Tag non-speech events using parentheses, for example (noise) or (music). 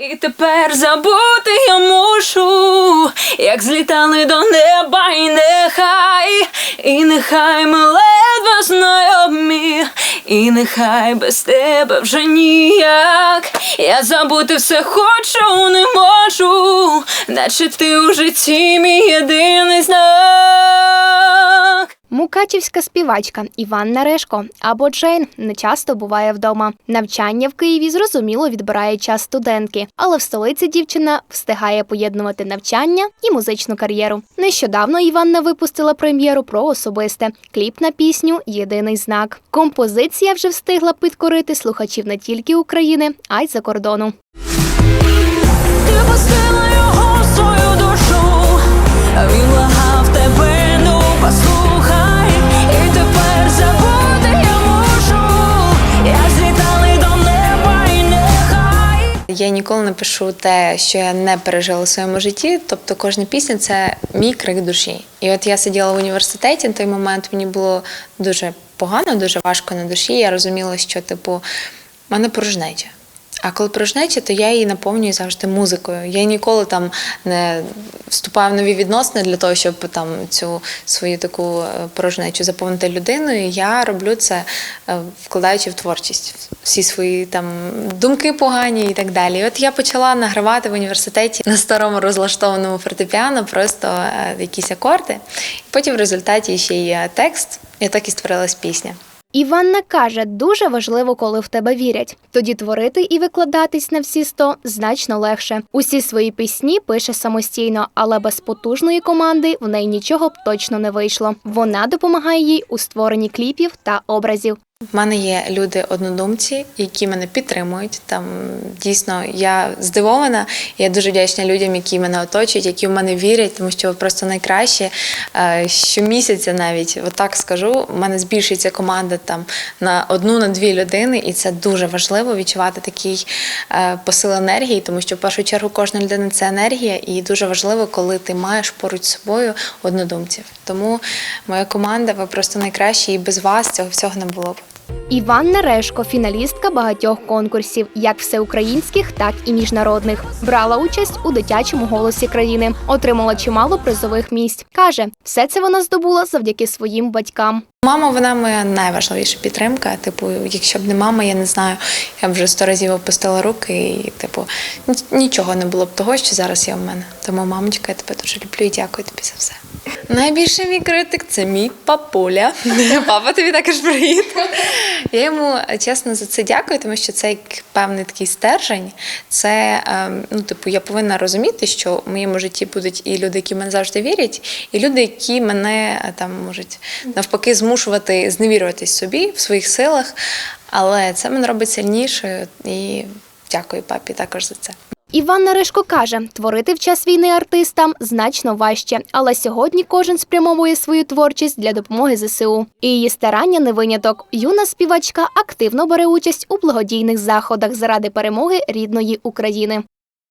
І тепер забути я мушу, як злітали до неба, і нехай, і нехай ми ледве знайомі, і нехай без тебе вже ніяк. Я забути все хочу, не можу, наче ти у житті мій єдиний. Мукачівська співачка Іванна Решко або Джейн не часто буває вдома. Навчання в Києві зрозуміло відбирає час студентки, але в столиці дівчина встигає поєднувати навчання і музичну кар'єру. Нещодавно Іванна випустила прем'єру про особисте кліп на пісню Єдиний знак. Композиція вже встигла підкорити слухачів не тільки України, а й за кордону. Я ніколи не пишу те, що я не пережила в своєму житті. Тобто кожна пісня це мій крик душі. І от я сиділа в університеті, на той момент мені було дуже погано, дуже важко на душі. Я розуміла, що типу в мене порожнеча. А коли порожнеча, то я її наповнюю завжди музикою. Я ніколи там не вступаю в нові відносини для того, щоб там цю свою таку е, порожнечу заповнити людиною. Я роблю це е, вкладаючи в творчість всі свої там думки погані і так далі. От я почала награвати в університеті на старому розлаштованому фортепіано просто е, якісь акорди. Потім в результаті ще й текст, і так і створилась пісня. Іванна каже, дуже важливо, коли в тебе вірять. Тоді творити і викладатись на всі сто значно легше. Усі свої пісні пише самостійно, але без потужної команди в неї нічого б точно не вийшло. Вона допомагає їй у створенні кліпів та образів. В мене є люди-однодумці, які мене підтримують. Там дійсно я здивована. Я дуже вдячна людям, які мене оточують, які в мене вірять, тому що ви просто найкраще. Е, Щомісяця навіть отак скажу. У мене збільшується команда там на одну на дві людини, і це дуже важливо відчувати такий е, посил енергії, тому що в першу чергу кожна людина це енергія, і дуже важливо, коли ти маєш поруч з собою однодумців. Тому моя команда, ви просто найкращі, і без вас цього всього не було б. Іванна Решко, фіналістка багатьох конкурсів, як всеукраїнських, так і міжнародних. Брала участь у дитячому голосі країни, отримала чимало призових місць. каже, все це вона здобула завдяки своїм батькам. Мама, вона моя найважливіша підтримка. Типу, якщо б не мама, я не знаю, я б вже сто разів опустила руки, і типу нічого не було б того, що зараз є в мене. Тому, мамочка, я тебе дуже люблю і дякую тобі за все. Найбільший мій критик це мій папуля. (laughs) Папа, тобі також привіт. Я йому чесно за це дякую, тому що це як певний такий стержень. Це ем, ну, типу, я повинна розуміти, що в моєму житті будуть і люди, які мене завжди вірять, і люди, які мене е, там можуть навпаки змушувати зневірюватись собі в своїх силах. Але це мене робить сильнішою і дякую папі також за це. Іванна Нарешко каже, творити в час війни артистам значно важче, але сьогодні кожен спрямовує свою творчість для допомоги ЗСУ. І її старання не виняток. Юна співачка активно бере участь у благодійних заходах заради перемоги рідної України.